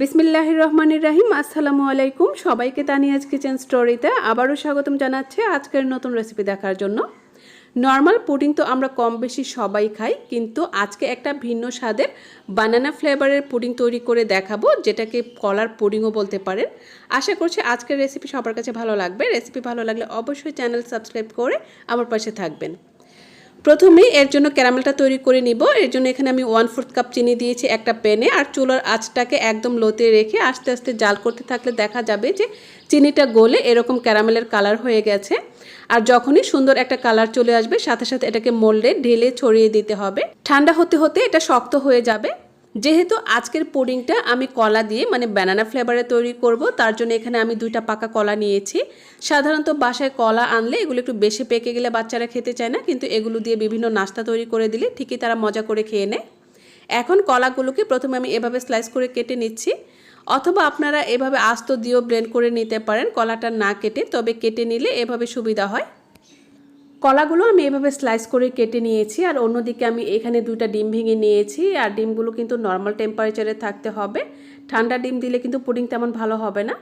বিসমিল্লাহ রহমানির রাহিম, আসসালামু আলাইকুম। সবাইকে তানিয়াজ কিচেন স্টোরিতে আবারও স্বাগতম জানাচ্ছে আজকের নতুন রেসিপি দেখার জন্য। নর্মাল পুডিং তো আমরা কম বেশি সবাই খাই, কিন্তু আজকে একটা ভিন্ন স্বাদের বানানা ফ্লেভারের পুডিং তৈরি করে দেখাবো, যেটাকে কলার পুডিংও বলতে পারেন। আশা করছি আজকের রেসিপি সবার কাছে ভালো লাগবে। রেসিপি ভালো লাগলে অবশ্যই চ্যানেল সাবস্ক্রাইব করে আমার পাশে থাকবেন। প্রথমে এর জন্য ক্যারামেলটা তৈরি করে নিব। এর জন্য এখানে আমি ওয়ান ফোর্থ কাপ চিনি দিয়েছি একটা প্যানে আর চুলার আঁচটাকে একদম লোতে রেখে আস্তে আস্তে জাল করতে থাকলে দেখা যাবে যে চিনিটা গলে এরকম ক্যারামেলের কালার হয়ে গেছে। আর যখনই সুন্দর একটা কালার চলে আসবে, সাথে সাথে এটাকে মোল্ডে ঢেলে ছড়িয়ে দিতে হবে। ঠান্ডা হতে হতে এটা শক্ত হয়ে যাবে। যেহেতু আজকের পুডিংটা আমি কলা দিয়ে মানে ব্যানানা ফ্লেভারে তৈরি করব, তার জন্য এখানে আমি দুইটা পাকা কলা নিয়েছি। সাধারণত বাসায় কলা আনলে এগুলো একটু বেশি পেকে গেলে বাচ্চারা খেতে চায় না, কিন্তু এগুলো দিয়ে বিভিন্ন নাস্তা তৈরি করে দিলে ঠিকই তারা মজা করে খেয়ে নেয়। এখন কলাগুলোকে প্রথমে আমি এভাবে স্লাইস করে কেটে নিচ্ছি। অথবা আপনারা এভাবে আস্ত দিয়েও ব্লেন্ড করে নিতে পারেন, কলাটা না কেটে, তবে কেটে নিলে এভাবে সুবিধা হয়। কলাগুলো আমি এভাবে স্লাইস করে কেটে নিয়েছি আর অন্যদিকে আমি এখানে দুইটা ডিম ভেঙে নিয়েছি আর ডিমগুলো কিন্তু নর্মাল টেম্পারেচারে থাকতে হবে। ঠান্ডা ডিম দিলে কিন্তু পুডিং তেমন ভালো হবে না।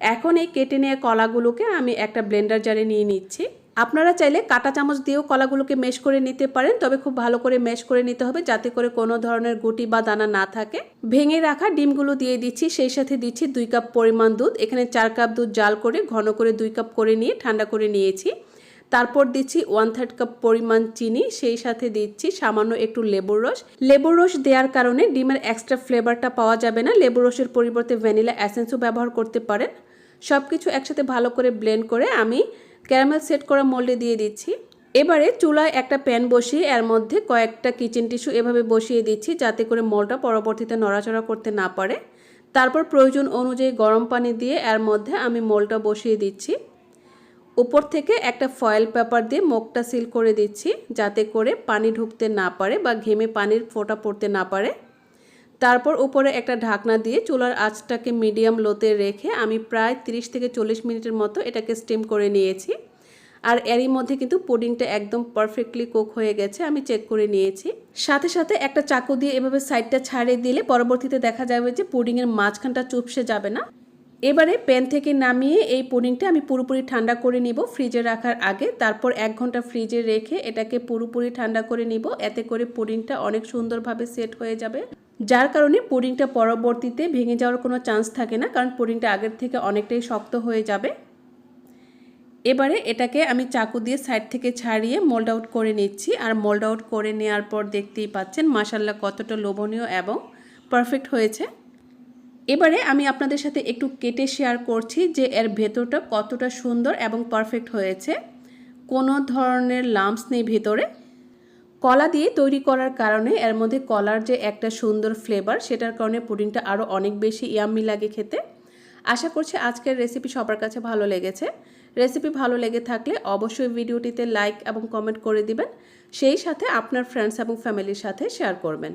এখন এই কেটে নেওয়া কলাগুলোকে আমি একটা ব্লেন্ডার জারে নিয়ে নিচ্ছি। আপনারা চাইলে কাটা চামচ দিয়েও কলাগুলোকে মেশ করে নিতে পারেন, তবে খুব ভালো করে মেশ করে নিতে হবে যাতে করে কোনো ধরনের গুটি বা দানা না থাকে। ভেঙে রাখা ডিমগুলো দিয়ে দিচ্ছি, সেই সাথে দিচ্ছি দুই কাপ পরিমাণ দুধ। এখানে চার কাপ দুধ জাল করে, ঘন করে দুই কাপ করে নিয়ে ঠান্ডা করে নিয়েছি। তারপর দিচ্ছি ওয়ান থার্ড কাপ পরিমাণ চিনি, সেই সাথে দিচ্ছি সামান্য একটু লেবুর রস। লেবুর রস দেওয়ার কারণে ডিমের এক্সট্রা ফ্লেভারটা পাওয়া যাবে না। লেবুর রসের পরিবর্তে ভ্যানিলা অ্যাসেন্সও ব্যবহার করতে পারেন। সব কিছু একসাথে ভালো করে ব্লেন্ড করে আমি ক্যারামেল সেট করা মোল্ডে দিয়ে দিচ্ছি। এবারে চুলায় একটা প্যান বসিয়ে এর মধ্যে কয়েকটা কিচেন টিস্যু এভাবে বসিয়ে দিচ্ছি যাতে করে মলটা পরবর্তীতে নড়াচড়া করতে না পারে। তারপর প্রয়োজন অনুযায়ী গরম পানি দিয়ে এর মধ্যে আমি মলটা বসিয়ে দিচ্ছি। উপর থেকে একটা ফয়েল পেপার দিয়ে মুখটা সিল করে দিচ্ছি, যাতে করে পানি ঢুকতে না পারে বা ঘেমে পানির ফোঁটা পড়তে না পারে। তারপর উপরে একটা ঢাকনা দিয়ে চুলার আঁচটাকে মিডিয়াম লোতে রেখে আমি প্রায় 30 থেকে চল্লিশ মিনিটের মতো এটাকে স্টিম করে নিয়েছি। আর এরই মধ্যে কিন্তু পুডিংটা একদম পারফেক্টলি কুক হয়ে গেছে, আমি চেক করে নিয়েছি। সাথে সাথে একটা চাকু দিয়ে এভাবে সাইডটা ছাড়িয়ে দিলে পরবর্তীতে দেখা যাবে যে পুডিংয়ের মাঝখানটা চুপসে যাবে না। এবারে প্যান থেকে নামিয়ে এই পুডিংটা আমি পুরোপুরি ঠান্ডা করে নিব ফ্রিজে রাখার আগে। তারপর এক ঘণ্টা ফ্রিজে রেখে এটাকে পুরোপুরি ঠান্ডা করে নিব। এতে করে পুডিংটা অনেক সুন্দরভাবে সেট হয়ে যাবে। যার কারণে পুডিংটা পরবর্তীতে ভেঙে যাওয়ার কোনো চান্স থাকে না, কারণ পুডিংটা আগের থেকে অনেকটাই শক্ত হয়ে যাবে। এবারে এটাকে আমি চাকু দিয়ে সাইড থেকে ছাড়িয়ে মোল্ড আউট করে নিচ্ছি। আর মোল্ড আউট করে নেওয়ার পর দেখতেই পাচ্ছেন মাসাল্লা কতটা লোভনীয় এবং পারফেক্ট হয়েছে। এবারে আমি আপনাদের সাথে একটু কেটে শেয়ার করছি যে এর ভেতরটা কতটা সুন্দর এবং পারফেক্ট হয়েছে। কোনো ধরনের লাম্পস নেই ভেতরে। কলা দিয়ে তৈরি করার কারণে এর মধ্যে কলার যে একটা সুন্দর ফ্লেভার সেটার কারণে পুডিংটা আরও অনেক বেশি ইয়াম্মি লাগে খেতে। আশা করছি আজকের রেসিপি সবার কাছে ভালো লেগেছে। রেসিপি ভালো লেগে থাকলে অবশ্যই ভিডিওটিতে লাইক এবং কমেন্ট করে দিবেন। সেই সাথে আপনার ফ্রেন্ডস এবং ফ্যামিলির সাথে শেয়ার করবেন।